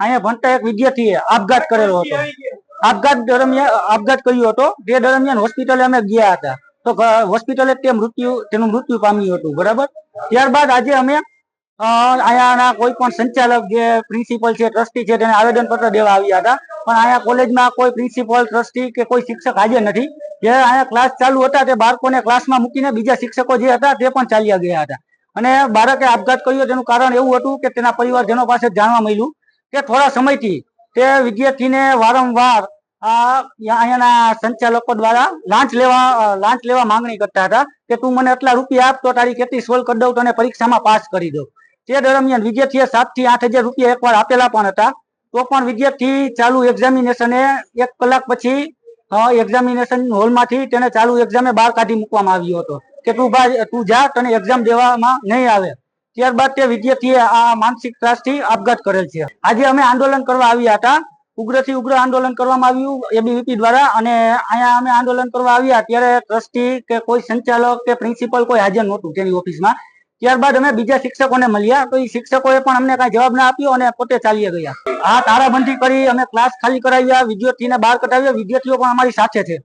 અહીંયા ભણતા એક વિદ્યાર્થીએ આપઘાત કરેલો હતો. આપઘાત દરમિયાન, આપઘાત કર્યો હતો. તે દરમિયાન હોસ્પિટલે અમે ગયા હતા. તો હોસ્પિટલે તે મૃત્યુ, તેનું મૃત્યુ પામ્યું હતું. બરાબર? ત્યારબાદ આજે અમે અહીંયાના કોઈ પણ સંચાલક જે પ્રિન્સિપલ છે, ટ્રસ્ટી છે, તેને આવેદન પત્ર દેવા આવ્યા હતા. પણ અહીંયા કોલેજમાં કોઈ પ્રિન્સિપલ, ટ્રસ્ટી કે કોઈ શિક્ષક હાજર નથી. જે અહીંયા ક્લાસ ચાલુ હતા, તે બાળકોને ક્લાસમાં મૂકીને બીજા શિક્ષકો જે હતા, તે પણ ચાલ્યા ગયા હતા. અને બાળકે આપઘાત કર્યો. તેનું કારણ એવું હતું કે તેના પરિવારજનો પાસે જાણવા મળ્યું કે થોડા સમયથી તે વિદ્યાર્થીને વારંવાર અહીંયાના સંચાલકો દ્વારા લાંચ લેવા લાંચ લેવા માંગણી કરતા હતા કે તું મને આટલા રૂપિયા આપ તો તારી કેટલી સોલ્વ કરી દઉં, તને પરીક્ષામાં પાસ કરી દઉં. તે દરમિયાન વિદ્યાર્થીએ સાતથી આઠ હજાર રૂપિયા એકવાર આપેલા પણ હતા. તો પણ વિદ્યાર્થી ચાલુ એક્ઝામિનેશને એક કલાક પછી એક્ઝામિનેશન હોલમાંથી તેને ચાલુ એક્ઝામે બહાર કાઢી મૂકવામાં આવ્યો હતો કે તું ભાઈ, તું જા, તને એક્ઝામ દેવામાં નહીં આવે. ત્યારબાદ તે વિદ્યાર્થીએ આ માનસિક ત્રાસથી આપઘાત કરેલ છે. આજે અમે આંદોલન કરવા આવ્યા હતા. ઉગ્રથી ઉગ્ર આંદોલન કરવામાં આવ્યું એબીવીપી દ્વારા, અને અહીંયા અમે આંદોલન કરવા આવ્યા ત્યારે ટ્રસ્ટી કે કોઈ સંચાલક કે પ્રિન્સિપલ કોઈ હાજર નહોતું તેની ઓફિસમાં. ત્યારબાદ અમે બીજા શિક્ષકોને મળ્યા, તો એ શિક્ષકોએ પણ અમને કાંઈ જવાબ ના આપ્યો અને પોતે ચાલ્યા ગયા. આ તારાબંધી કરી અમે ક્લાસ ખાલી કરાવ્યા, વિદ્યાર્થીને બહાર કઢાવ્યા, વિદ્યાર્થીઓ પણ અમારી સાથે છે.